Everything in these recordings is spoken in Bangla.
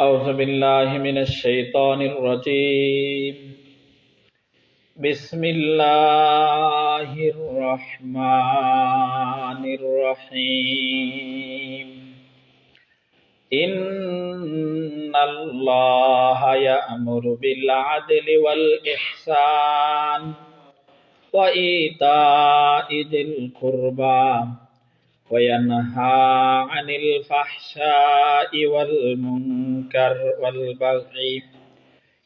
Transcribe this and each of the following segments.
أعوذ بالله من الشيطان الرجيم. بسم الله الرحمن الرحيم. إن الله يأمر بالعدل والإحسان وإيتاء ذي القربى. وينهى عن الفحشاء والمنكر والبغي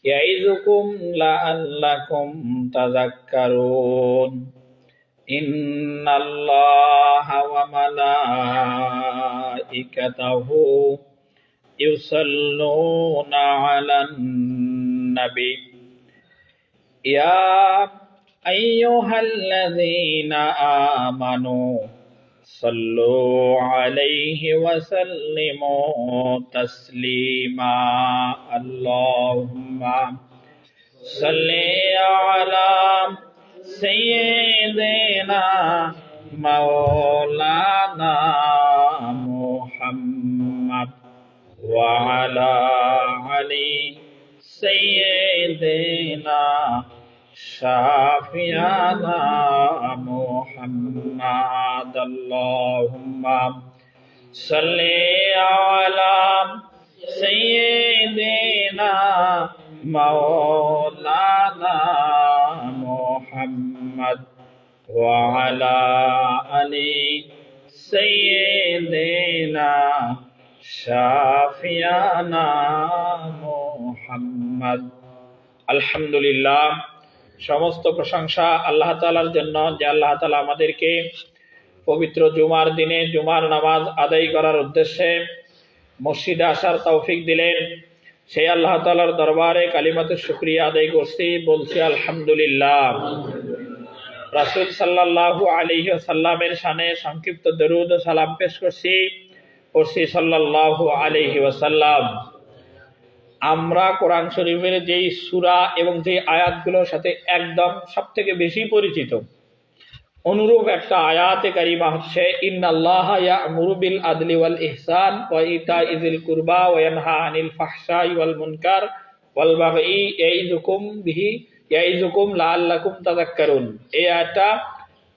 يعظكم لعلكم تذكرون. إن الله وملائكته يصلون على النبي. يا أيها الذين آمنوا صلوا عليه وسلموا تسليما اللهم صل على سيدنا مولانا محمد وعلى علي سيدنا شافينا محمد. اللهم صل على سيدنا مولانا محمد وعلى آل سيدنا شافينا محمد. الحمد لله সমস্ত প্রশংসা আল্লাহ তালার জন্য যে আল্লাহ তালা আমাদেরকে পবিত্র জুমার দিনে জুমার নামাজ আদায় করার উদ্দেশ্যে মসজিদে আসার তৌফিক দিলেন। সেই আল্লাহ তালার দরবারে কালিমাতে শুক্রিয়া আদায় করছি, বলছি আলহামদুলিল্লাহ। রাসুল সাল্লাহু আলী সাল্লামের সানে সংক্ষিপ্ত দরুদ সালাম পেশ করছি। পড়ছি সাল্লাহু আলহি ওসাল্লাম আমরা কোরআন শরীফের যেই সুরা এবং যে আয়াতগুলোর সাথে একদম সব থেকে বেশি পরিচিত, অনুরূপ একটা আয়াতে কারিমা হচ্ছে, ইন্নাল্লাহ ইয়ামুরু বিল আদলি ওয়াল ইহসান ওয়া ইতা ইজিল কুরবা ওয়া ইয়ানহা আনিল ফাহশাই ওয়াল মুনকার ওয়াল বাগই ইয়াইযুকুম বিহি ইয়াইযুকুম লাআল্লাকুম তাযাক্কারুন। এই আয়াতটা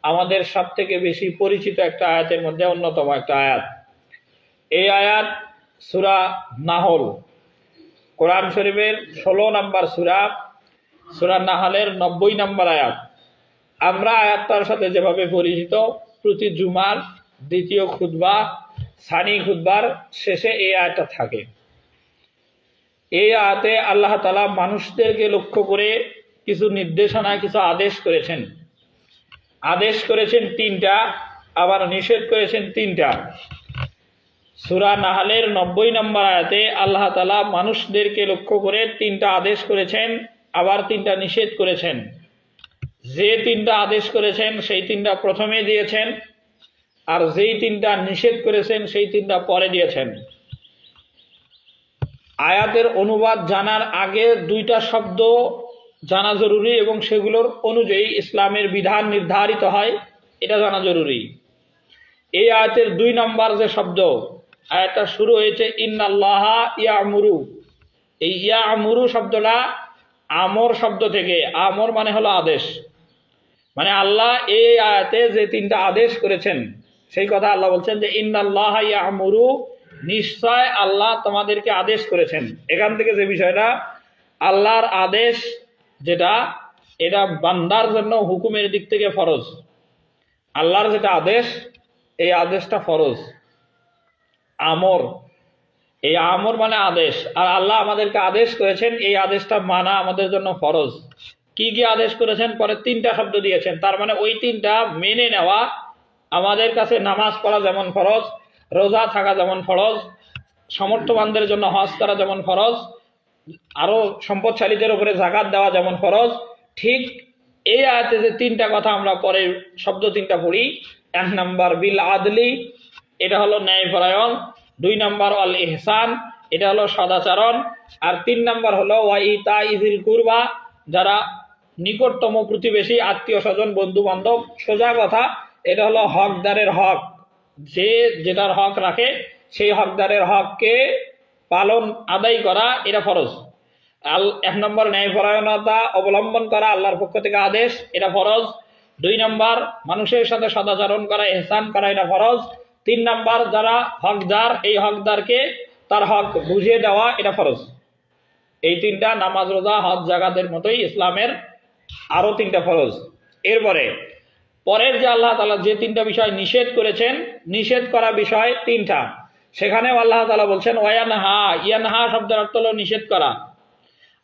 আমাদের সব থেকে বেশি পরিচিত একটা আয়াতের মধ্যে অন্যতম একটা আয়াত। এই আয়াত সূরা নাহল কোরআন শরীফের ষোলো নম্বর সুরা সুরা নাহালের নব্বই নাম্বার আয়াত। আমরা আয়াতটার সাথে যেভাবে পরিচিত, প্রতি জুমার দ্বিতীয় খুদবা সানি খুদবার শেষে এই আয়াতটা থাকে। এই আয়াতে আল্লাহ তালা মানুষদেরকে লক্ষ্য করে কিছু নির্দেশনা, কিছু আদেশ করেছেন। আদেশ করেছেন তিনটা, আবার নিষেধ করেছেন তিনটা। সুরা নাহালের নব্বই নম্বর আয়াতে আল্লাহ তালা মানুষদেরকে লক্ষ্য করে তিনটা আদেশ করেছেন, আবার তিনটা নিষেধ করেছেন। যে তিনটা আদেশ করেছেন, সেই তিনটা প্রথমে দিয়েছেন, আর যেই তিনটা নিষেধ করেছেন, সেই তিনটা পরে দিয়েছেন। আয়াতের অনুবাদ জানার আগে দুইটা শব্দ জানা জরুরি এবং সেগুলোর অনুযায়ী ইসলামের বিধান নির্ধারিত হয়, এটা জানা জরুরি। এই আয়াতের দুই নম্বর যে শব্দ আয়াতটা শুরু হয়েছে, ইন্নাল্লাহ ইয়ামুরু। এই ইয়ামুরু শব্দটা আমর শব্দ থেকে, আমর মানে হলো আদেশ। মানে আল্লাহ এই আয়াতে যে তিনটা আদেশ করেছেন, সেই কথা আল্লাহ বলছেন যে, ইন্নাল্লাহ ইয়ামুরু। নিশ্চয় আল্লাহ তোমাদেরকে আদেশ করেছেন। এখান থেকে যে বিষয়টা, আল্লাহর আদেশ যেটা, এটা বান্দার জন্য হুকুমের দিক থেকে ফরজ। আল্লাহর যেটা আদেশ, এই আদেশটা ফরজ। আমর। এই আমর মানে আদেশ। আর আল্লাহ আমাদেরকে আদেশ করেছেন, এই আদেশটা মানা আমাদের জন্য ফরজ। কি কি আদেশ করেছেন? পরে তিনটা শব্দ দিয়েছেন। তার মানে ওই তিনটা মেনে নেওয়া আমাদের কাছে নামাজ পড়া যেমন ফরজ, রোজা থাকা যেমন ফরজ সমর্থবানদের জন্য হজ করা যেমন ফরজ, আরও সম্পদশালীদের উপরে জাকাত দেওয়া যেমন ফরজ। ঠিক এই আয়াতে যে তিনটা কথা আমরা পরে শব্দ তিনটা পড়ি, এক নাম্বার, বিল আদলি এটা হলো ন্যায়পরায়ণ, দুই নাম্বার অল ইহসান, এটা হলো সদাচরণ, আর তিন নাম্বার হলো ওয়াইতা ইজিল কুরবা, যারা নিকটতম প্রতিবেশী, আত্মীয় স্বজন বন্ধু বান্ধব সোজা কথা, এটা হলো হকদারের হক। যে যেটার হক রাখে, সেই হকদারের হককে পালন, আদায় করা, এটা ফরজ। আল, এক নম্বর ন্যায়পরায়ণতা অবলম্বন করা, আল্লাহর পক্ষ থেকে আদেশ, এটা ফরজ। দুই নম্বর, মানুষের সাথে সদাচরণ করা এহসান করা, এটা ফরজ। তিন নাম্বার যারা হকদার, এই হকদারকে তার হক বুঝিয়ে দেওয়া এটা ফরজ। এই তিনটা নামাজ, রোজা, হজ জাগাতের মতোই ইসলামের আরও তিনটা ফরজ। এরপরে, পরের যে আল্লাহ তালা যে তিনটা বিষয় নিষেধ করেছেন, নিষেধ করা বিষয় তিনটা। সেখানেও আল্লাহ তালা বলছেন ওয়ানহা ইয়ানহা শব্দের অর্থ হলো নিষেধ করা।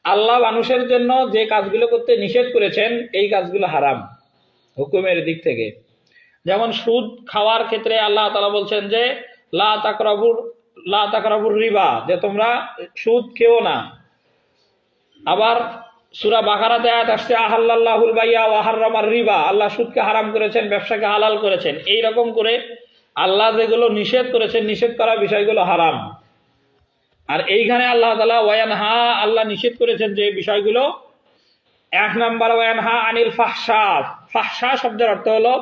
আল্লাহ মানুষের জন্য যে কাজগুলো করতে নিষেধ করেছেন, এই কাজগুলো হারাম। হুকুমের দিক থেকে। যেমন সুদ খাওয়ার ক্ষেত্রে আল্লাহ তালা বলছেন যে, লা তাকরাবুর লা তাকরাবুর রিবা, যে তোমরা সুদ খেও না। আবার সুরা বাকারাতে আয়াত আসছে আহাল্লাহুল বাইয়া ওয়াহার রিবা, আল্লাহ সুদকে হারাম করেছেন, ব্যবসাকে হালাল করেছেন। এই রকম করে আল্লাহ যেগুলো নিষেধ করেছেন, নিষেধ করা বিষয়গুলো হারাম। আর এইখানে আল্লাহ তালা ওয়ান হা আল্লাহ নিষেধ করেছেন যে বিষয়গুলো। এক নম্বর ওয়ান হা আনিল ফাহসা ফাহসা শব্দের অর্থ হলো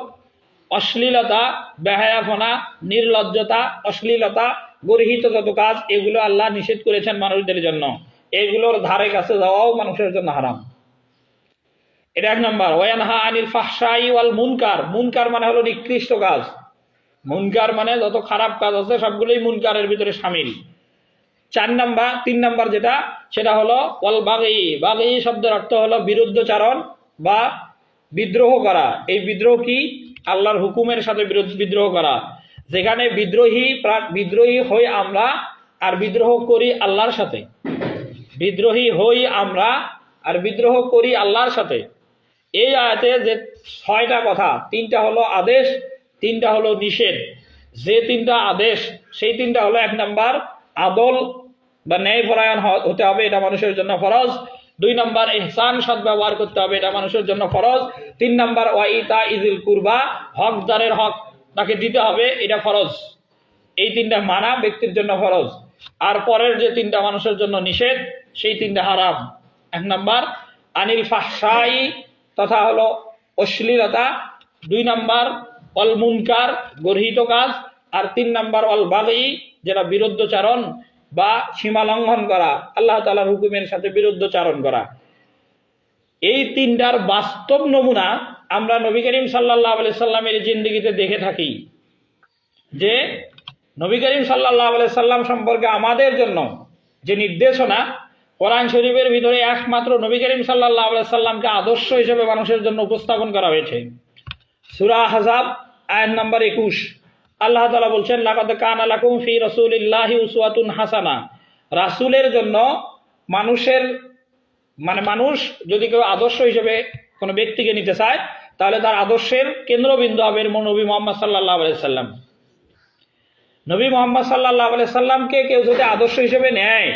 অশ্লীলতা বেহায়াফনা নির্লজ্জতা, অশ্লীলতা, গর্হিত যত কাজ, এগুলো আল্লাহ নিষেধ করেছেন মানুষদের জন্য। এগুলোর ধারে কাছে যাওয়াও মানুষের জন্য হারাম। এটা এক নম্বর। ওয়ানহা আনিল ফাহসাই ওয়াল মুনকার। মুনকার মানে হলো নিকৃষ্ট কাজ। মুনকার মানে যত খারাপ কাজ আছে, সবগুলোই মুনকারের ভিতরে সামিল। চার নাম্বার, তিন নাম্বার যেটা, সেটা হলো ওয়াল বাগি। বাগি শব্দের অর্থ হলো বিরুদ্ধচারণ বা বিদ্রোহ করা। এই বিদ্রোহ কি? আল্লাহর হুকুমের সাথে বিদ্রোহ করা। যেখানে বিদ্রোহী বিদ্রোহী হই আমরা আর বিদ্রোহ করি আল্লাহর সাথে। বিদ্রোহী হই আমরা আর বিদ্রোহ করি আল্লাহর সাথে। এই আয়াতে যে ছয়টা কথা, তিনটা হলো আদেশ, তিনটা হলো নিষেধ। যে তিনটা আদেশ, সেই তিনটা হলো এক নাম্বার আদল বা ন্যায়পরায়ণ হতে হবে। এটা মানুষের জন্য ফরজ। দুই নম্বর এহসান সদ্ব্যবহার করতে হবে, এটা মানুষের জন্য ফরজ। তিন নাম্বার ওয়াইতা ইজিল কুরবা, হকদারের হক তাকে দিতে হবে, এটা ফরজ। এই তিনটা মানা ব্যক্তির জন্য ফরজ। আর পরের যে তিনটা মানুষের জন্য নিষেধ, সেই তিনটা হারাম। এক নম্বর, আনিল ফাহসাই তথা হলো অশ্লীলতা। দুই নাম্বার, অল মুনকার, গর্হিত কাজ। আর তিন নাম্বার, অল বাগি যেটা বিরুদ্ধচারণ বা সীমা লঙ্ঘন করা, আল্লাহ তালার হুকুমের সাথে বিরুদ্ধচারণ করা। এই তিনটার বাস্তব নমুনা আমরা নবী করিম সাল্লাহ আলি সাল্লামের জিন্দগিতে দেখে থাকি যে নবী করিম সাল্লাহ আলাই সাল্লাম সম্পর্কে আমাদের জন্য যে নির্দেশনা, কোরআন শরীফের ভিতরে একমাত্র নবী করিম সাল্লাহ আলাই সাল্লামকে আদর্শ হিসেবে মানুষের জন্য উপস্থাপন করা হয়েছে। সুরা হাজাব আয়াত নাম্বার একুশ। আল্লাহ তালা বলছেন, লাকাদ কান আলাকুম ফি রসুলিল্লাহি উসওয়াতুন হাসানা। রাসূলের জন্য মানুষের মানে মানুষ যদি কেউ আদর্শ হিসেবে কোনো ব্যক্তিকে নিতে চায়, তাহলে তার আদর্শের কেন্দ্রবিন্দু হবে নবী মোহাম্মদ সাল্লাহ সাল্লাম। নবী মোহাম্মদ সাল্লাহ সাল্লামকে কেউ যদি আদর্শ হিসেবে নেয়,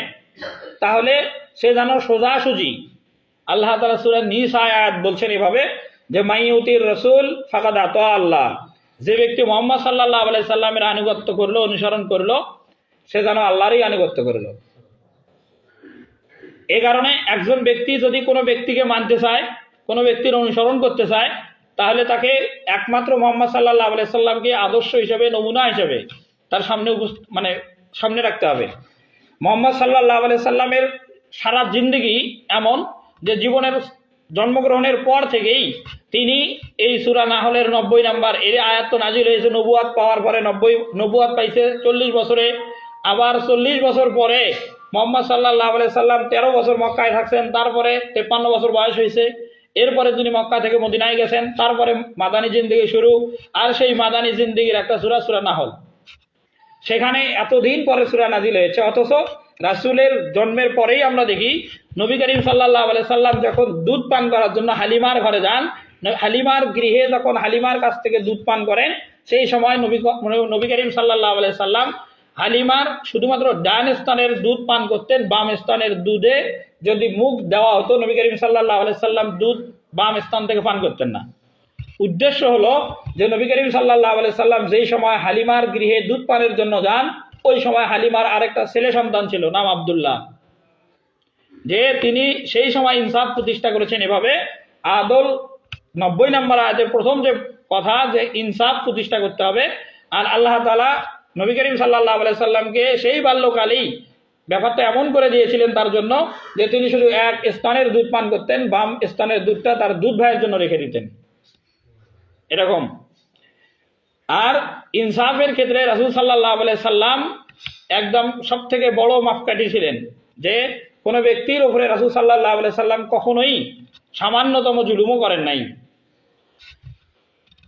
তাহলে সে যেন সোজাসুজি, আল্লাহ তালা সুরা নিস আয়াত বলছেন এভাবে, যে মাইউতির রসুল ফাকাদ আত আল্লাহ। যে ব্যক্তি মোহাম্মদ সাল্লাহ আলাই সাল্লামের আনুগত্য করল, অনুসরণ করল, সে যেন আল্লাহরই আনুগত্য করল। এ কারণে একজন ব্যক্তি যদি কোনো ব্যক্তিকে মানতে চায়, কোনো ব্যক্তির অনুসরণ করতে চায়, তাহলে তাকে একমাত্র মোহাম্মদ সাল্লাহ আলাই সাল্লামকে আদর্শ হিসেবে, নমুনা হিসেবে তার সামনে মানে সামনে রাখতে হবে। মোহাম্মদ সাল্লাহ আলাই সাল্লামের সারা জিন্দগি এমন যে জীবনের জন্মগ্রহণের পর থেকেই তিনি এই সুরা নাহলের নব্বই নাম্বার, এর আয়াত নাজিল হয়েছে, নবুয়াত পাওয়ার পরে নব্বই, নবুয়াত পাইছে চল্লিশ বছরে। আবার চল্লিশ বছর পরে মোহাম্মদ সাল্লাহ সাল্লাম তেরো বছর মক্কায় থাকছেন, তারপরে তেপ্পান্ন বছর বয়স হয়েছে। এরপরে তিনি মক্কা থেকে মদিনায় গেছেন, তারপরে মাদানী জিন্দিগি শুরু, আর সেই মাদানী জিন্দিগির একটা সুরা সুরা নাহল। সেখানে এতদিন পরে সুরা নাজিল হয়েছে, অথচ রাসূলের জন্মের পরেই আমরা দেখি নবী করিম সাল্লাহ আলাই সাল্লাম যখন দুধ পান করার জন্য হালিমার ঘরে যান হালিমার গৃহে যখন হালিমার কাছ থেকে দুধ পান করেন, সেই সময় নবী নবী করিম সাল্লাহ আলাই সাল্লাম হালিমার শুধুমাত্র ডান স্থানের দুধ পান করতেন, বাম স্থানের দুধে যদি মুখ দেওয়া হতো, নবী করিম সাল্লাহ সাল্লাম দুধ বাম স্থান থেকে পান করতেন না। উদ্দেশ্য হলো যে নবী করিম সাল্লাহ সাল্লাম যেই সময় হালিমার গৃহে দুধ পানের জন্য যান ওই সময় হালিমার আরেকটা ছেলে সন্তান ছিল, নাম আব্দুল্লাহ। যে তিনি সেই সময় ইনসাফ প্রতিষ্ঠা করেছেন এভাবে। আদল নব্বই নম্বর আয়াতের প্রথম যে কথা যে ইনসাফ প্রতিষ্ঠা করতে হবে, আর আল্লাহ তালা নবী করিম সাল্লাহ সাল্লামকে সেই বাল্যকালেই ব্যাপারটা এমন করে দিয়েছিলেন তার জন্য যে তিনি শুধু এক স্থানের দুধ পান করতেন, বাম স্থানের দুধটা তার দুধ ভাইয়ের জন্য রেখে দিতেন। এরকম। আর ইনসাফের ক্ষেত্রে রাসুল সাল্লাহ সাল্লাম একদম সব থেকে বড় মাপকাঠি ছিলেন যে কোনো ব্যক্তির উপরে রাসুল সাল্লাহ সাল্লাম কখনোই সামান্যতম জুলুমও করেন নাই।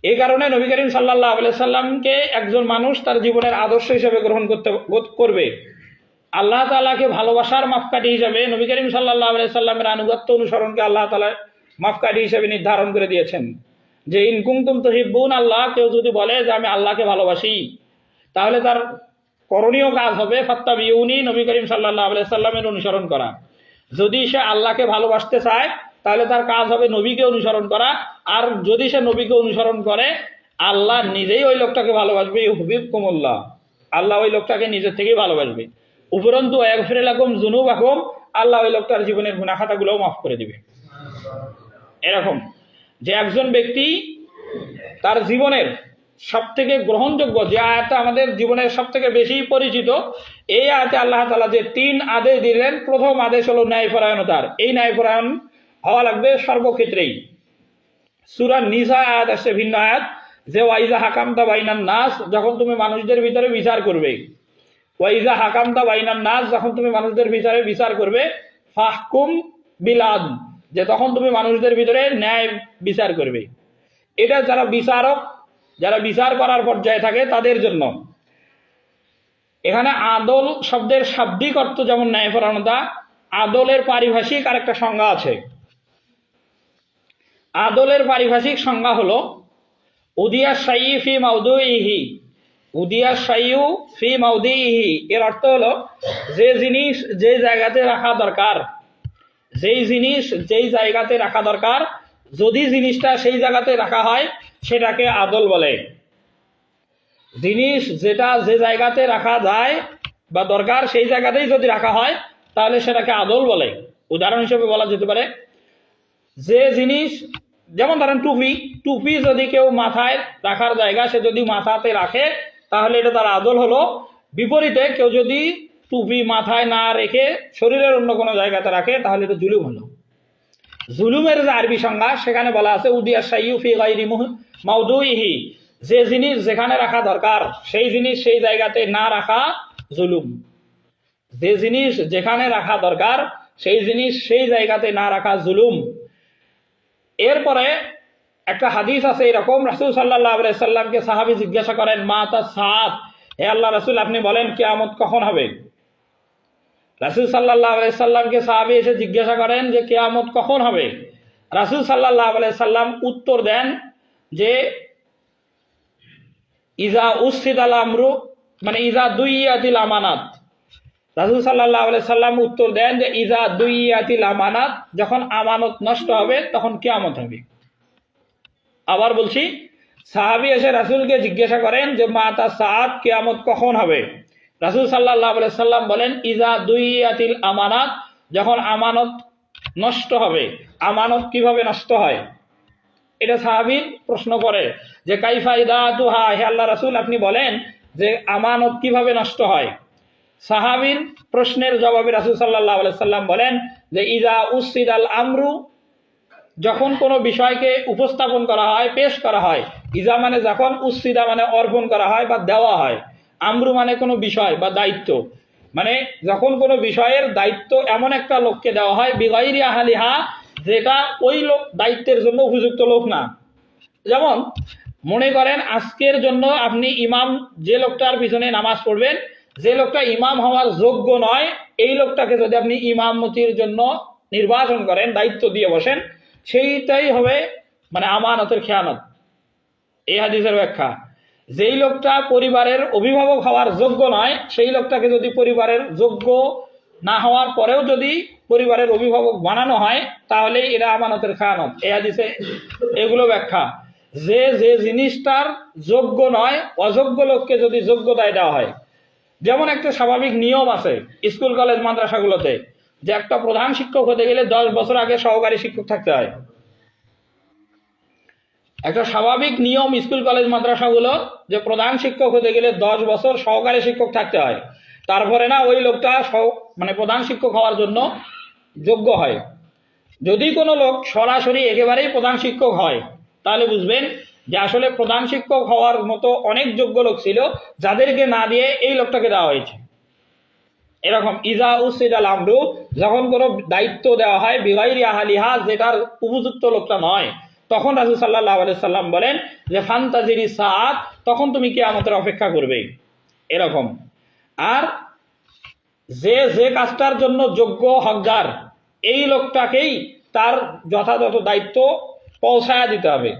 এই কারণে নবী করিম সাল্লাহ সাল্লামকে একজন মানুষ তার জীবনের আদর্শ হিসেবে গ্রহণ করতে করবে। আল্লাহ তালাকে ভালোবাসার মাপকাঠি হিসাবে নবী করিম সাল্লাহ সাল্লামের আনুগত্য অনুসরণকে আল্লাহ তালা মাপকাঠি হিসেবে নির্ধারণ করে দিয়েছেন। যে ইনকুমতুম তো হিব্বুন আল্লাহ কেউ যদি বলে যে, আমি আল্লাহকে ভালোবাসি তাহলে তার করণীয় কাজ হবে ফাত্তা বিউনি নবী করিম সাল্লাহ সাল্লামের অনুসরণ করা। যদি সে আল্লাহকে ভালোবাসতে চায়, তাহলে তার কাজ হবে নবীকে অনুসরণ করা। আর যদি সে নবীকে অনুসরণ করে, আল্লাহ নিজেই ওই লোকটাকে ভালোবাসবে হুবিব কুমুল্লাহ আল্লাহ ওই লোকটাকে নিজের থেকেই ভালোবাসবে। উপরন্তু একফির এলাকম জুনুব আহম আল্লাহ ওই লোকটার জীবনের গুণাখাতাগুলোও মাফ করে দিবে। এরকম। যে একজন ব্যক্তি তার জীবনের সব থেকে গ্রহণযোগ্য, যে আয়াতটা আমাদের জীবনের সব থেকে বেশি পরিচিত, এই আয়াতে আল্লাহ তালা যে তিন আদেশ দিলেন, প্রথম আদেশ হলো ন্যায়পরায়ণতার এই ন্যায়পরায়ণ হওয়া লাগবে সর্বক্ষেত্রেই। সুরার নিসা আয়াত আসছে, ভিন্ন আয়াত। যে ওয়াইজা হাকামতা বাইনান নাস, যখন তুমি মানুষদের ভিতরে বিচার করবে। ওয়াইজা হাকামতা বাইনান নাস, যখন তুমি মানুষদের ভিতরে বিচার করবে, ফাহকুম বিলাদ যে তখন তুমি মানুষদের ভিতরে ন্যায় বিচার করবে। এটা যারা বিচারক, যারা বিচার করার পর্যায়ে থাকে তাদের জন্য। এখানে আদল শব্দের শাব্দিক অর্থ যেমন ন্যায়পরায়ণতা আদলের পারিভাষিক আর একটা সংজ্ঞা আছে। আদলের পারিভাষিক সংজ্ঞা হলো, উদিয়া সাই ফি মাউদুইহি, উদিয়া সাইউ ফি মাউদি ইহি এর অর্থ হলো, যে জিনিস, যে জায়গাতে রাখা দরকার। যেই জিনিস যেই জায়গাতে রাখা দরকার, যদি জিনিসটা সেই জায়গাতে রাখা হয়, সেটাকে আদল বলে। জিনিস যেটা যে জায়গাতে রাখা যায় বা দরকার সেই জায়গাতেই যদি রাখা হয়, তাহলে সেটাকে আদল বলে। উদাহরণ হিসেবে বলা যেতে পারে, যে জিনিস, যেমন ধরেন টুপি টুপি যদি কেউ মাথায় রাখার জায়গা সে যদি মাথাতে রাখে, তাহলে এটা তার আদল হলো। বিপরীতে কেউ যদি টুপি মাথায় না রেখে শরীরের অন্য কোনো জায়গাতে রাখে, তাহলে এটা জুলুম হলো। জুলুমের যে আরবি সংজ্ঞা, সেখানে বলা আছে, উদিয়া সাইয়ু ফি গাইরি মাউদুইহি। যে জিনিস যেখানে রাখা দরকার, সেই জিনিস সেই জায়গাতে না রাখা জুলুম। যে জিনিস যেখানে রাখা দরকার, সেই জিনিস সেই জায়গাতে না রাখা জুলুম। এরপরে একটা হাদিস আছে এরকম, রাসুল সাল্লাহ সাল্লামকে সাহাবি জিজ্ঞাসা করেন, মা তা সাত হে আল্লাহ রাসুল, আপনি বলেন, কেয়ামত কখন হবে? রাসুল সাল্লাহ সাল্লামকে সাহাবি এসে জিজ্ঞাসা করেন যে কেয়ামত কখন হবে? রাসুল সাল্লাহ সাল্লাম উত্তর দেন যে ইজা উসিদ আল আমরু মানে ইজা দুইয়াতিল আমানাত। রাসুল সাল্লাহ সাল্লাম উত্তর দেন যে ইজা দুইয়াতিল আমানাত, যখন আমানত নষ্ট হবে তখন কেয়ামত হবে। আবার বলছি, সাহাবি এসে রাসুলকে জিজ্ঞাসা করেন যে মা তা সাত কেয়ামত কখন হবে? রাসুল সাল্লাহ সাল্লাম বলেন ইজা দুইয়াতিল আমানাত, যখন আমানত নষ্ট হবে, আমানত কীভাবে নষ্ট হয়? এটা সাহাবির প্রশ্ন করে যে, কাইফা ইদা তুহা হে আল্লাহ রাসুল, আপনি বলেন যে, আমানত কীভাবে নষ্ট হয়? সাহাবির প্রশ্নের জবাবে রাসুল সাল্লাহ সাল্লাম বলেন যে ইজা উসিদ আল আমরু, যখন কোনো বিষয়কে উপস্থাপন করা হয়, পেশ করা হয় ইজা মানে যখন উসিদা মানে অর্পণ করা হয় বা দেওয়া হয়। আমরু মানে কোনো বিষয় বা দায়িত্ব। মানে যখন কোনো বিষয়ের দায়িত্ব এমন একটা লোককে দেওয়া হয়, বিগাইরি আহালিহা, যেটা ওই লোক দায়িত্বের জন্য উপযুক্ত লোক না। যেমন, মনে করেন আজকের জন্য আপনি ইমাম, যে লোকটার পিছনে নামাজ পড়বেন, যে লোকটা ইমাম হওয়ার যোগ্য নয়, এই লোকটাকে যদি আপনি ইমামতির জন্য নির্বাচন করেন, দায়িত্ব দিয়ে বসেন, সেইটাই হবে মানে আমানতের খেয়ানত। এই হাদিসের ব্যাখ্যা। যেই লোকটা পরিবারের অভিভাবক হওয়ার যোগ্য নয়, সেই লোকটাকে যদি পরিবারের যোগ্য না হওয়ার পরেও যদি পরিবারের অভিভাবক বানানো হয়, তাহলে এরা আমানতের খায়ানত এই হাদিসে এগুলো ব্যাখ্যা। যে যে জিনিসটার যোগ্য নয়, অযোগ্য লোককে যদি যোগ্যতায় দেওয়া হয়। যেমন একটা স্বাভাবিক নিয়ম আছে স্কুল, কলেজ, মাদ্রাসাগুলোতে, যে একটা প্রধান শিক্ষক হতে গেলে দশ বছর আগে সহকারী শিক্ষক থাকতে হয়। একটা স্বাভাবিক নিয়ম স্কুল, কলেজ মাদ্রাসাগুলো যে প্রধান শিক্ষক হতে গেলে দশ বছর সহকারী শিক্ষক থাকতে হয়। তারপরে না ওই লোকটা মানে প্রধান শিক্ষক হওয়ার জন্য যোগ্য হয়। যদি কোনো লোক সরাসরি একেবারেই প্রধান শিক্ষক হয়, তাহলে বুঝবেন যে আসলে প্রধান শিক্ষক হওয়ার মতো অনেক যোগ্য লোক ছিল যাদেরকে না দিয়ে এই লোকটাকে দেওয়া হয়েছে। এরকম ইজা উসিদ আল আমরু যখন কোনো দায়িত্ব দেওয়া হয়, বিগাইরি আহালিহা, যেটার উপযুক্ত লোকটা নয় তখন রাজু সাল্লাহ সাল্লাম বলেন যে, ফান্তাজিরি সাত তখন তুমি কি আমাদের অপেক্ষা করবে। এরকম। আর যে যে কাজটার জন্য যোগ্য হকদার, এই লোকটাকেই তার যথাযথ দায়িত্ব পৌঁছায়া দিতে হবে।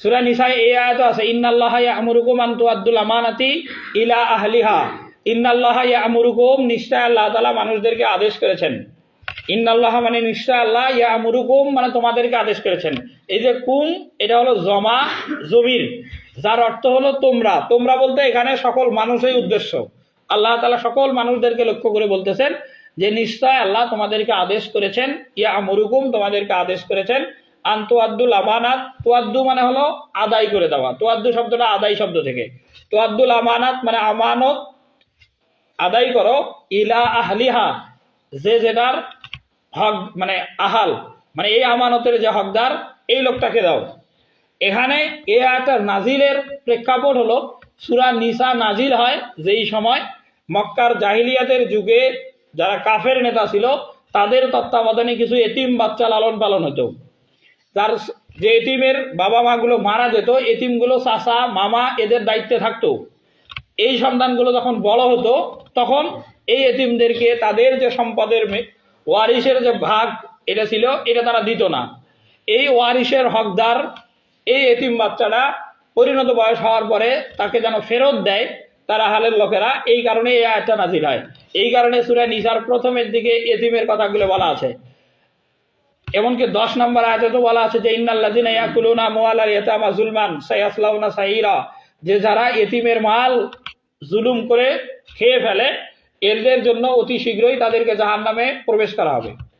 সুরা নিসায় এই আয়াত আছে, ইন্নাল্লাহ ইয়ামুরুকুম আন তুআদ্দুল আমানাতি ইলা আহলিহা ইন্নাল্লাহ ইয়ামুরুকুম নিশ্চয় আল্লাহ তাআলা মানুষদেরকে আদেশ করেছেন। ইন্নাল্লাহ মানে নিশ্চয় আল্লাহ ইয়ামুরুকুম মানে তোমাদেরকে আদেশ করেছেন। এই যে কুম, এটা হলো জমা, জমির। যার অর্থ হলো তোমরা। তোমরা বলতে এখানে সকল মানুষই উদ্দেশ্য। আল্লাহ তালা সকল মানুষদেরকে লক্ষ্য করে বলতেছেন যে নিশ্চয় আল্লাহ তোমাদেরকে আদেশ করেছেন ইয়া আমরুকুম তোমাদেরকে আদেশ করেছেন, আন তোয়াদ্দুল আমানাত তোয়াদ্দু মানে হলো আদায় করে দেওয়া। তোয়াদ্দু শব্দটা আদায় শব্দ থেকে। তোয়াদ্দুল আমানাত মানে আমানত, আদায় করো, ইলা আহলিহা, যে যেটার হক মানে আহাল মানে এই আমানতের যে হকদার, এই লোকটাকে দাও। এখানে এ একটা নাজিলের প্রেক্ষাপট হলো, সুরা নিসা নাজিল হয় যেই সময় মক্কার জাহিলিয়াতের যুগে যারা কাফের নেতা ছিল, তাদের তত্ত্বাবধানে কিছু এতিম বাচ্চা লালন পালন হতো। তার যে এতিমের বাবা মাগুলো মারা যেত, এতিমগুলো চাচা, মামা এদের দায়িত্বে থাকতো। এই সন্তানগুলো যখন বড় হতো, তখন এই এতিমদেরকে তাদের যে সম্পদের ওয়ারিশের যে ভাগ, এটা ছিল, এটা তারা দিত না। এই ওয়ারিশের হকদার, এই এতিম বাচ্চাটা পরিণত বয়স হওয়ার পরে তাকে যেন ফেরত দেয়, তারা হালের লোকেরা, এই কারণে এই আয়টা নাজিল হয়। এই কারণে সুরা নিসার প্রথমের দিকে এতিমের কথাগুলো বলা আছে। এমনকি দশ নম্বর আয়াতে তো বলা আছে যে ইন্নাল্লাযিনা ইয়াকুলুনা আমওয়ালাল ইয়াতামা যুলমান, সায়াসলাউনা সাইরা। যে যারা এতিমের মাল জুলুম করে খেয়ে ফেলে এদের জন্য অতি শীঘ্রই তাদেরকে জাহান্নামে প্রবেশ করা হবে।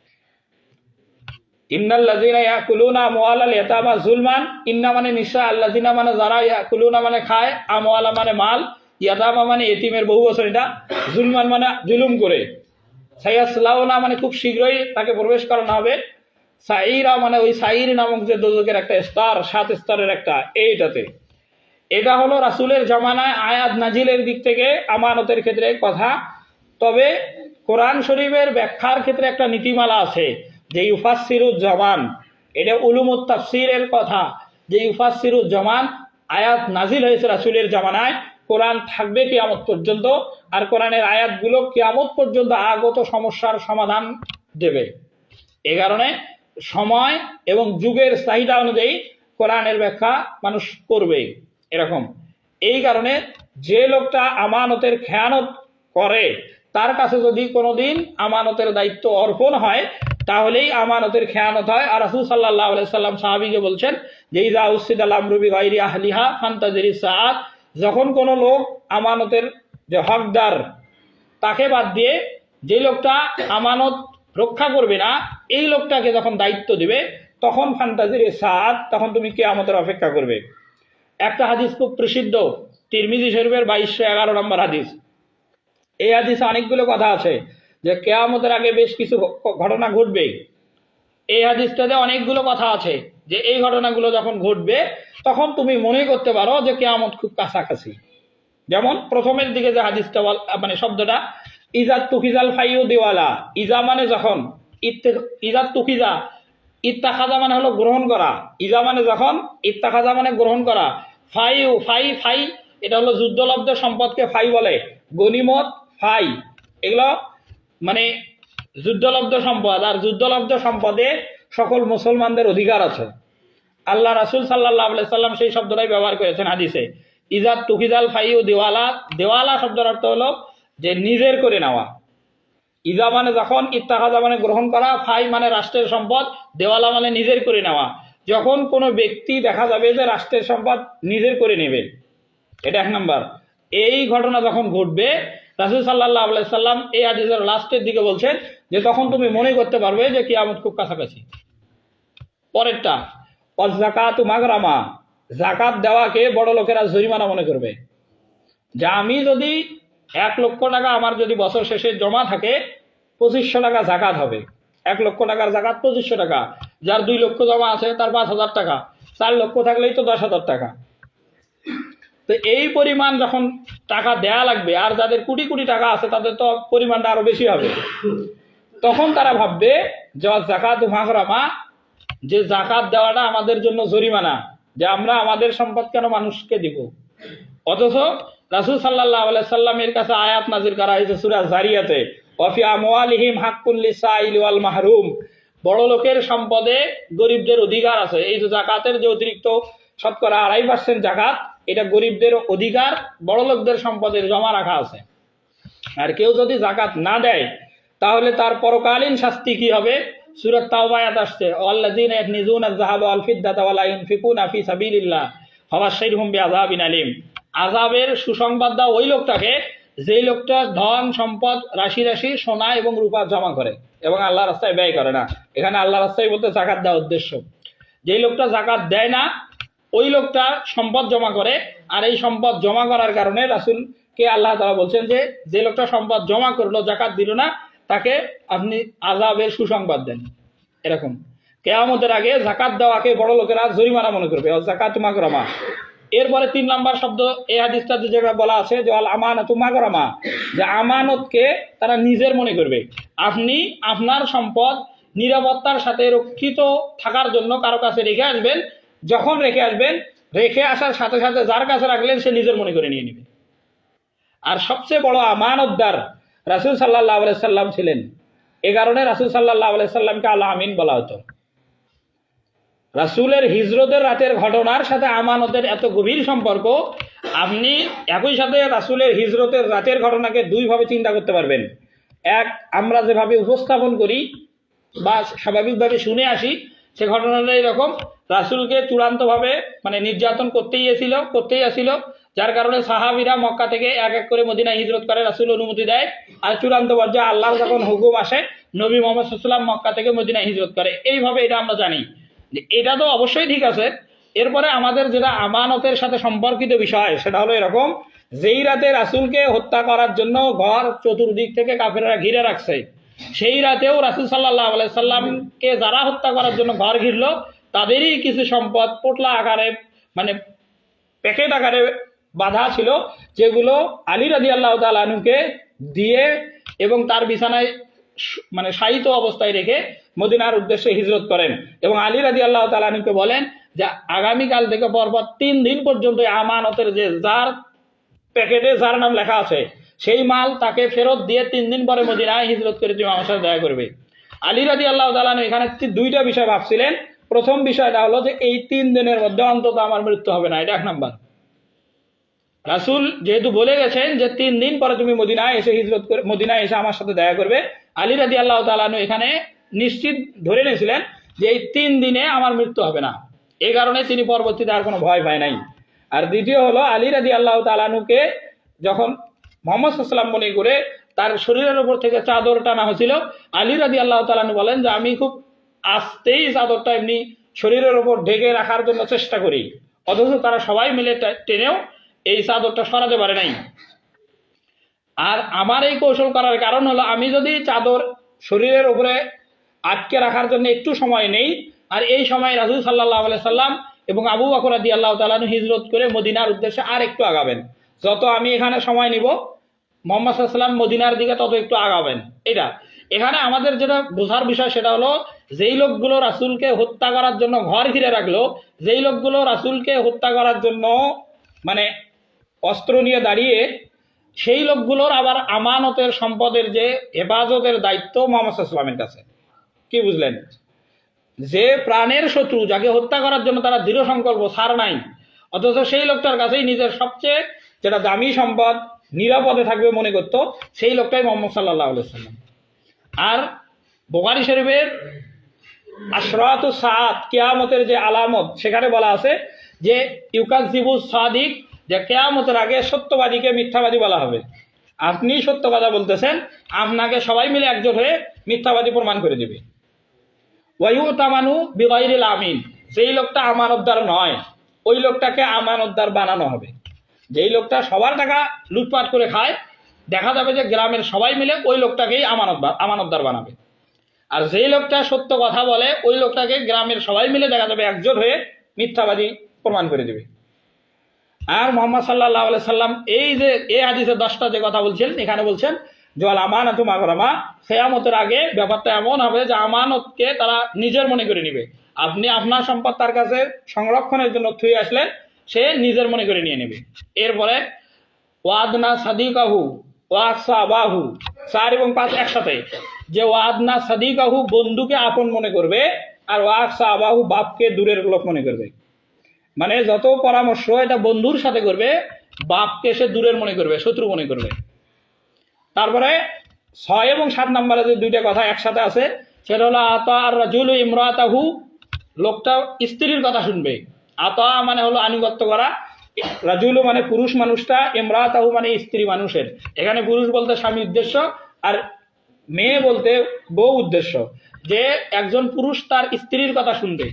মানে মানে মানে খুব শীঘ্রই তাকে প্রবেশ করানো হবে। সাইরা মানে ওই সাইর নামক যে দোজকের একটা স্তর, সাত স্তরের একটা, এইটাতে। এটা হলো রাসুলের জমানায় আয়াত নাজিলের দিক থেকে আমানতের ক্ষেত্রে কথা। তবে কোরআন শরীফের ব্যাখ্যার ক্ষেত্রে একটা নীতিমালা আছে, যে ইউফাসিরুজ জামান। এটা উলুমুত তাফসিরের কথা, যে ইউফাসিরুজ জামান আয়াত নাজিল হয়েছে রাসুলের জামানায়, কোরআন থাকবে কিয়ামত পর্যন্ত, আর কোরআনের আয়াতগুলো কিয়ামত পর্যন্ত আগত সমস্যার সমাধান দেবে। এ কারণে সময় এবং যুগের চাহিদা অনুযায়ী কোরআনের ব্যাখ্যা মানুষ করবে, এরকম। এই কারণে যে লোকটা আমানতের খেয়ানত করে তার কাছে যদি কোনোদিন আমানতের দায়িত্ব অর্পণ হয়, তাহলেই আমানতের খেয়ানত হয়। আর রাসূল সাল্লাল্লাহু আলাইহি সাল্লাম সাহাবীকে বলছেন যে ইজা উসিদ আল আমরুবি গায়রি আহলিহা ফান্তাজিরি সাআত যখন কোনো লোক আমানতের যে হকদার, তাকে বাদ দিয়ে যে লোকটা আমানত রক্ষা করবে না, এই লোকটাকে যখন দায়িত্ব দিবে, তখন ফান্তাজির সাত তখন তুমি কে আমাদের অপেক্ষা করবে। একটা হাদিস খুব প্রসিদ্ধ, তিরমিজি শরীফের বাইশশো এগারো নম্বর হাদিস। এই হাদিসে অনেকগুলো কথা আছে যে কেয়ামতের আগে বেশ কিছু ঘটনা ঘটবে। এই হাদিসটাতে অনেকগুলো কথা আছে যে এই ঘটনাগুলো যখন ঘটবে, তখন তুমি মনে করতে পারো যে কেয়ামত খুব কাছাকাছি। যেমন প্রথমের দিকে যে হাদিসটা মানে শব্দটা, ইজাত তুকিজাল ফাইউ দেওয়ালা। ইজা মানে যখন ইজাত তুকিজা ইত্তাখাজা মানে হলো গ্রহণ করা। ইজা মানে যখন ইত্তাখাজা মানে গ্রহণ করা। ফাইউ ফাই ফাই, এটা হলো যুদ্ধলব্ধ সম্পদকে ফাই বলে। গনিমত ফাই, এগুলো মানে যুদ্ধলব্ধ সম্পদ, আর যুদ্ধলব্ধ সম্পদে সকল মুসলমানদের অধিকার আছে। আল্লাহ রাসুল সাল্লাহ সাল্লাম সেই শব্দটাই ব্যবহার করেছেন হাদিসে। ইজাত তুকিজাল ফাইউ দেওয়ালা দেওয়ালা শব্দের অর্থ হলো যে নিজের করে নেওয়া। ইজা মানে যখন ইত্তাহাজা মানে গ্রহণ করা, ফাই মানে রাষ্ট্রের সম্পদ, দেওয়ালা মানে নিজের করে নেওয়া। যখন কোনো ব্যক্তি দেখা যাবে যে রাষ্ট্রের সম্পদ নিজের করে নেবে। এটা এক নাম্বার। এই ঘটনা যখন ঘটবে রাসুল সাল্লাহ সাল্লাম এই আদিজের লাস্টের দিকে বলছেন যে তখন তুমি মনে করতে পারবে যে কি কিয়ামত খুব কাছাকাছি। পরেরটা অজাকাত মাগরামা জাকাত দেওয়াকে বড় লোকেরা জরিমানা মনে করবে। যা আমি যদি এক লক্ষ টাকা আমার যদি বছর শেষে জমা থাকে, পঁচিশশো টাকা জাকাত হবে। এক লক্ষ টাকার জাকাত পঁচিশশো টাকা। যার দুই লক্ষ জমা আছে, তার পাঁচ হাজার টাকা। চার লক্ষ থাকলেই তো দশ হাজার টাকা। তো এই পরিমাণ যখন টাকা দেয়া লাগবে, আর যাদের কোটি কোটি টাকা আছে, তাদের তো পরিমাণটা আরও বেশি হবে। তখন তারা ভাববে যে জাকাত মাহরামা যে জাকাত দেওয়াটা আমাদের জন্য জরিমানা, যে আমরা আমাদের সম্পদ কেন মানুষকে দিব? অথচ রাসুল সাল্লাহ সাল্লামের কাছে আয়াত নাজির করা হয়েছে সুরা জারিয়াতে অফি আমওয়ালিহিম হাক্কুল্লি সাইল ওয়াল মাহরুম। বড় লোকের সম্পদে গরিবদের অধিকার আছে। এই যে জাকাতের যে অতিরিক্ত শতকরা আড়াই পার্সেন্ট জাকাত এটা গরিবদের অধিকার বড় লোকদের সম্পদের জমা রাখা আছে। আর কেউ যদি জাকাত না দেয়, তাহলে তার পরকালীন শাস্তি কি হবে? সুরত তাওবায়াত আসছে সাবিলিল্লাহ সুসংবাদ দাও ওই লোকটাকে, যেই লোকটা ধন, সম্পদ, রাশি রাশি, সোনা এবং রূপা জমা করে এবং আল্লাহ রাস্তায় ব্যয় করে না। এখানে আল্লাহ রাস্তায় বলতে জাকাত দেওয়ার উদ্দেশ্য। যেই লোকটা জাকাত দেয় না ওই লোকটা সম্পদ জমা করে, আর এই সম্পদ জমা করার কারণে রাসুলকে আল্লাহ তারা বলছেন যে যে লোকটা সম্পদ জমা করল জাকাত দিল না, তাকে আপনি আজাবের সুসংবাদ দেন। এরকম। কেয়ামতের আগে জাকাত দেওয়াকে বড় লোকেরা জরিমানা মনে করবে জাকাত মাগরামা। এরপরে তিন নাম্বার শব্দ, এই হাদিসটাতে যেটা বলা আছে যে আল আমানত মাগরামা, যে আমানতকে তারা নিজের মনে করবে। আপনি আপনার সম্পদ নিরাপত্তার সাথে রক্ষিত থাকার জন্য কারও কাছে রেখে আসবেন যখন রেখে আসবেন, রেখে আসার সাথে সাথে যার কাছে রাখলেন, সে নিজের মনে করে নিয়ে নেবে। আর সবচেয়ে বড় আমানতদার রাসুল সাল্লাহ সাল্লাম ছিলেন। এ কারণে রাসুল সাল্লাহ সাল্লামকে আল্লাহ আমিন বলা হতো। রাসুলের হিজরতের রাতের ঘটনার সাথে আমানতের এত গভীর সম্পর্ক, আপনি একই সাথে রাসুলের হিজরতের রাতের ঘটনাকে দুইভাবে চিন্তা করতে পারবেন। এক, আমরা যেভাবে উপস্থাপন করি, বা স্বাভাবিকভাবে শুনে আসি সে ঘটনাটা এরকম। রাসুলকে চূড়ান্তভাবে মানে নির্যাতন করতেই এসেছিল, করতেই আসিল যার কারণে সাহাবিরা মক্কা থেকে এক এক করে মদিনা হিজরত করে, রাসুল অনুমতি দেয়। আর চূড়ান্ত পর্যায়ে আল্লাহ যখন হুকুম আসে, নবী মোহাম্মদ সাল্লাম মক্কা থেকে মদিনা হিজরত করে। এইভাবে এটা আমরা জানি। যে এটা তো অবশ্যই ঠিক আছে। এরপরে আমাদের যেটা আমানতের সাথে সম্পর্কিত বিষয়, সেটা হলো এরকম। যেই রাতে রাসুলকে হত্যা করার জন্য ঘর চতুর্দিক থেকে কাফেরা ঘিরে রাখছে সেই রাতেও রাসুল সাল্লাহ সাল্লামকে যারা হত্যা করার জন্য ঘর ঘিরলো, তাদেরই কিছু সম্পদ পোটলা আকারে মানে প্যাকেট আকারে বাধা ছিল, যেগুলো আলী রাজি আল্লাহ তালুকে দিয়ে এবং তার বিছানায় মানে শায়িত অবস্থায় রেখে মদিনার উদ্দেশ্যে হিজরত করেন। এবং আলী রাজি আল্লাহ তালুকে বলেন যে, আগামীকাল থেকে পরপর তিন দিন পর্যন্ত আমানতের যে যার প্যাকেটে যার নাম লেখা আছে সেই মাল তাকে ফেরত দিয়ে তিন দিন পরে মদিনায় হিজরত করে তুমি আমার সাথে দেখা করবে। আলী রাজি আল্লাহ তালানু এখানে দুইটা বিষয় ভাবছিলেন। প্রথম বিষয়টা হলো যে এই তিন দিনের মধ্যে অন্তত আমার মৃত্যু হবে না, এটা এক নাম্বার। রাসুল যেহেতু বলে গেছেন যে তিন দিন পরে তুমি মদিনায় এসে হিজরত করে মদিনায় এসে আমার সাথে দেখা করবে, আলী রাজি আল্লাহ তালানু এখানে নিশ্চিত ধরে নিয়েছিলেন যে এই তিন দিনে আমার মৃত্যু হবে না। এই কারণে তিনি পরবর্তীতে আর কোনো ভয় পায় নাই। আর দ্বিতীয় হলো আলী রাজি আল্লাহ তালানুকে যখন মোহাম্মদ সাল্লাম মনে করে তার শরীরের উপর থেকে চাদর টানা হয়েছিল। আলী রাজি আল্লাহ তালানু বলেন যে, আমি খুব আস্তেই চাদরটা এমনি শরীরের উপর ঢেকে রাখার জন্য চেষ্টা করি। অথচ তারা সবাই মিলে টেনেও এই চাদরটা সরাতে পারে নাই। আর আমার এই কৌশল করার কারণ হলো, আমি যদি চাদর শরীরের উপরে আটকে রাখার জন্য একটু সময় নেই, আর এই সময় রাসুল সাল্লাহ সাল্লাম এবং আবু বাকর আদি আল্লাহ তালানু হিজরত করে মদিনার উদ্দেশ্যে আর একটু আগাবেন। যত আমি এখানে সময় নিব, মোহাম্মদ সাল্লাম মদিনার দিকে তত একটু আগাবেন। এটা এখানে আমাদের যেটা বোঝার বিষয় সেটা হলো, যেই লোকগুলো রাসুলকে হত্যা করার জন্য ঘর ঘিরে রাখল, যেই লোকগুলো রাসুলকে হত্যা করার জন্য মানে অস্ত্র নিয়ে দাঁড়িয়ে, সেই লোকগুলোর আবার আমানতের সম্পদের যে হেফাজতের দায়িত্ব মোহাম্মদ সাল্লামের কাছে। কি বুঝলেন? যে প্রাণের শত্রু যাকে হত্যা করার জন্য তারা দৃঢ় সংকল্প সার নাই। অথচ সেই লোকটার কাছেই নিজের সবচেয়ে যেটা দামি সম্পদ, নিরাপদে থাকবে মনে করতো, সেই লোকটাই মোহাম্মদ সাল্লাহ সাল্লাম আর বোকারি শরীফের আশরাত সাত কেয়ামতের যে আলামত, সেখানে বলা আছে যে ইউকাস জিবু সাদিক, যে কেয়ামতের আগে সত্যবাদীকে মিথ্যাবাদী বলা হবে। আপনি সত্য কথা বলতেছেন, আপনাকে সবাই মিলে একজোট হয়ে মিথ্যাবাদী প্রমাণ করে দেবে। ওয়াইউ তামানু বিগাইরিল আমিন, যেই লোকটা আমানতদার নয়, ওই লোকটাকে আমানতদার বানানো হবে। যেই লোকটা সবার টাকা লুটপাট করে খায়, দেখা যাবে যে গ্রামের সবাই মিলে ওই লোকটাকেই আমানত আমানতদার বানাবে। আর যেই লোকটা সত্য কথা বলে, ওই লোকটাকে গ্রামের সবাই মিলে দেখা যাবে একজোট হয়ে মিথ্যাবাদী প্রমাণ করে দেবে। আর মোহাম্মদ সাল্লাহ আলাই সাল্লাম এই যে এই হাদিসে দশটা যে কথা বলছেন, এখানে বলছেন জল আমানত মাগরামা সেয়ামতের আগে ব্যাপারটা এমন হবে যে আমানতকে তারা নিজের মনে করে নিবে। আপনি আপনার সম্পদ তার কাছে সংরক্ষণের জন্য থুয়ে আসলে সে নিজের মনে করে নিয়ে নেবে। এরপরে, ওয়াদনা সাদিকাহু ওয়াকসা আবাহু চার এবং পাঁচ একসাথে। যে ওয়াদনা সাদিকাহু বন্ধুকে আপন মনে করবে, আর ওয়াকসা আবাহু বাপকে দূরের লোক মনে করবে। মানে যত পরামর্শ এটা বন্ধুর সাথে করবে, বাপকে সে দূরের মনে করবে, শত্রু মনে করবে। তারপরে, ছয় এবং সাত নম্বরে যে দুইটা কথা একসাথে আছে, সেটা হলো, আতা আর রাজুল ইমরাতাহু, লোকটা স্ত্রীর কথা শুনবে। আতা মানে হলো আনুগত্য করা। রাজুল মানে পুরুষ মানুষটা, ইমরাতাহু মানে স্ত্রী মানুষের। এখানে পুরুষ বলতে স্বামী উদ্দেশ্য আর মেয়ে বলতে বউ উদ্দেশ্য। যে একজন পুরুষ তার স্ত্রীর কথা শুনবে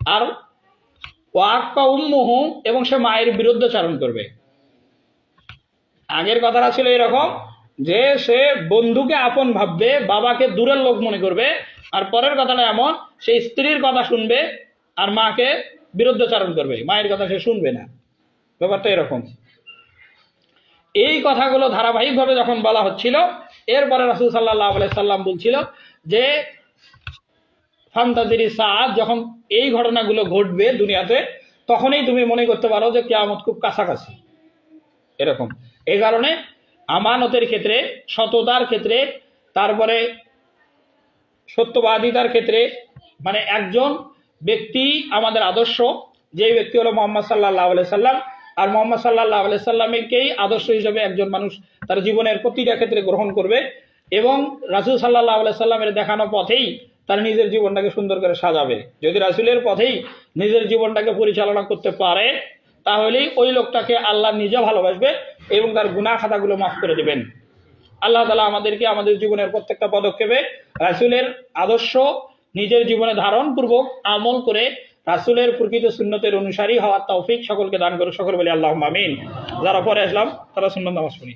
আর ওয়াক্কা উম্মুহু এবং সে মায়ের বিরুদ্ধাচারণ করবে। আগের কথাটা ছিল এরকম যে সে বন্ধুকে আপন ভাববে, বাবাকে দূরের লোক মনে করবে আর পরের কথাটা এমন, সে স্ত্রীর কথা শুনবে আর মাকে বিরুদ্ধাচারণ করবে, মায়ের কথা সে শুনবে না। ব্যাপারটা এরকম। এই কথাগুলো ধারাবাহিকভাবে যখন বলা হচ্ছিল, এরপরে রাসুল সাল্লাহ সাল্লাম বলছিল যে, ফান্তাজিরি সাদ যখন এই ঘটনাগুলো ঘটবে দুনিয়াতে, তখনই তুমি মনে করতে পারো যে কেয়ামত খুব কাছাকাছি। এরকম। এই কারণে আমানতের ক্ষেত্রে, সততার ক্ষেত্রে, তারপরে সত্যবাদিতার ক্ষেত্রে মানে একজন ব্যক্তি আমাদের আদর্শ যে ব্যক্তি হলো মোহাম্মদ সাল্লাহ আলাই সাল্লাম, আর মোহাম্মদ সাল্লাহ আলাই সাল্লামকেই আদর্শ হিসেবে একজন মানুষ তার জীবনের প্রতিটা ক্ষেত্রে গ্রহণ করবে এবং রাসুল সাল্লাহ আলাই সাল্লামের দেখানো পথেই তার নিজের জীবনটাকে সুন্দর করে সাজাবে। যদি রাসুলের পথেই নিজের জীবনটাকে পরিচালনা করতে পারে, তাহলেই ওই লোকটাকে আল্লাহ নিজে ভালোবাসবে এবং তার গুণা খাতাগুলো মাফ করে দেবেন। আল্লাহ তালা আমাদেরকে আমাদের জীবনের প্রত্যেকটা পদক্ষেপে রাসুলের আদর্শ নিজের জীবনে ধারণ পূর্বক আমল করে রাসুলের প্রকৃত সুন্নতের অনুসারী হওয়ার তৌফিক সকলকে দান করে সকল বলে আল্লাহ মামিন যারা পরে আসলাম, তারা সুন্নত নামাজ পড়ি।